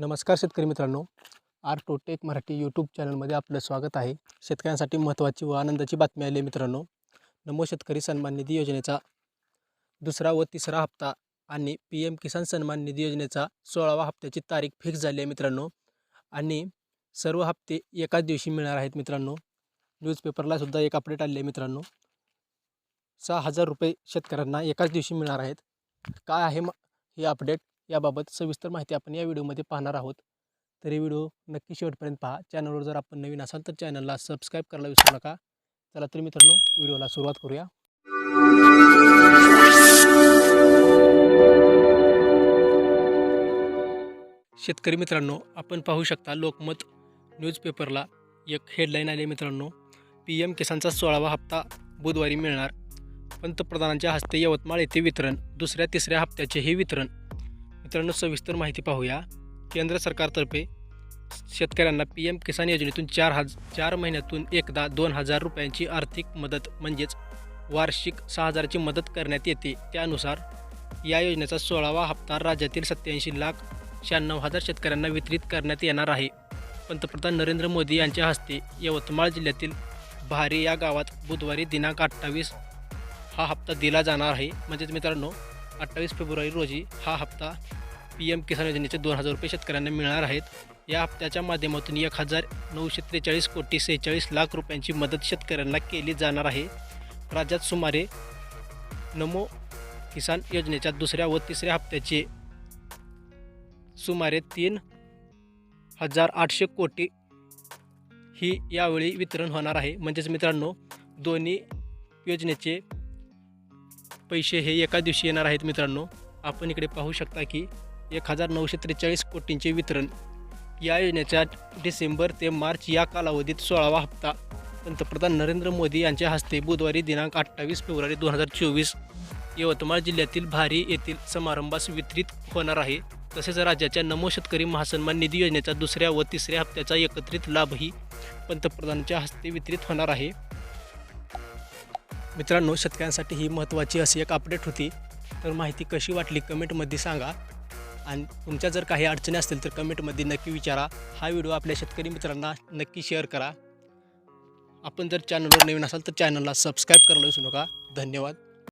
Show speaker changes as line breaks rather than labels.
नमस्कार शेतकरी मित्रांनो. आर टोटेक मराठी यूट्यूब चॅनलमध्ये आपलं स्वागत आहे. शेतकऱ्यांसाठी महत्त्वाची व आनंदाची बातमी आली आहे मित्रांनो. नमो शेतकरी सन्मान निधी योजनेचा दुसरा व तिसरा हप्ता आणि पी एम किसान सन्मान निधी योजनेचा सोळावा हप्त्याची तारीख फिक्स झाली आहे मित्रांनो. आणि सर्व हप्ते एकाच दिवशी मिळणार आहेत मित्रांनो. न्यूजपेपरला सुद्धा एक अपडेट आले आहे मित्रांनो. सहा हजार रुपये शेतकऱ्यांना एकाच दिवशी मिळणार आहेत. काय आहे म हे अपडेट याबाबत सविस्तर माहिती आपण या व्हिडिओमध्ये पाहणार आहोत. तरी व्हिडिओ नक्की शेवटपर्यंत पहा. चॅनलवर जर आपण नवीन असाल तर चॅनलला सबस्क्राईब करायला विसरू नका. चला तर मित्रांनो व्हिडिओला सुरुवात करूया. शेतकरी मित्रांनो आपण पाहू शकता लोकमत न्यूजपेपरला एक हेडलाईन आली मित्रांनो. पी एम किसानचा सोळावा हप्ता बुधवारी मिळणार. पंतप्रधानांच्या हस्ते यवतमाळ येथे वितरण दुसऱ्या तिसऱ्या हप्त्याचे हे वितरण. मित्रांनो सविस्तर माहिती पाहूया. केंद्र सरकारतर्फे शेतकऱ्यांना पी एम किसान योजनेतून चार हज चार महिन्यातून एकदा दोन हजार रुपयांची आर्थिक मदत म्हणजेच वार्षिक सहा हजाराची मदत करण्यात येते. त्यानुसार या योजनेचा सोळावा हप्ता राज्यातील सत्याऐंशी लाख शहाण्णव हजार शेतकऱ्यांना वितरित करण्यात येणार आहे. पंतप्रधान नरेंद्र मोदी यांच्या हस्ते यवतमाळ जिल्ह्यातील भारी या गावात बुधवारी दिनांक अठ्ठावीस हा हप्ता दिला जाणार आहे. म्हणजेच मित्रांनो अठ्ठावीस फेब्रुवारी रोजी हा हप्ता पी एम किसान योजनेचे दोन हजार रुपये शेतकऱ्यांना मिळणार आहेत. या हप्त्याच्या माध्यमातून एक हजार नऊशे त्रेचाळीस कोटी सेहेचाळीस लाख रुपयांची मदत शेतकऱ्यांना केली जाणार आहे. राज्यात सुमारे नमो किसान योजनेच्या दुसऱ्या व तिसऱ्या हप्त्याचे सुमारे तीन हजार आठशे कोटी ही यावेळी वितरण होणार आहे. म्हणजेच मित्रांनो दोन्ही योजनेचे पैसे हे एका दिवशी येणार आहेत मित्रांनो. आपण इकडे पाहू शकता की एक हजार नऊशे त्रेचाळीस कोटींचे वितरण. या योजनेच्या डिसेंबर ते मार्च या कालावधीत सोळावा हप्ता. पंतप्रधान नरेंद्र मोदी यांच्या हस्ते बुधवारी दिनांक अठ्ठावीस फेब्रुवारी दोन हजार चोवीस यवतमाळ जिल्ह्यातील भारी येथील समारंभास वितरित होणार आहे. तसेच राज्याच्या नमो शेतकरी महासन्मान निधी योजनेचा दुसऱ्या व तिसऱ्या हप्त्याचा एकत्रित लाभही पंतप्रधानांच्या हस्ते वितरित होणार आहे. मित्रांनो शेतकऱ्यांसाठी ही महत्त्वाची अशी एक अपडेट होती. तर माहिती कशी वाटली कमेंटमध्ये सांगा. आणि तुमच्या जर काही अडचणी असतील तर कमेंटमध्ये नक्की विचारा. हा व्हिडिओ आपल्या शेतकरी मित्रांना नक्की शेअर करा. आपण जर चॅनलवर नवीन असाल तर चॅनलला सबस्क्राईब करायला विसरू नका. धन्यवाद.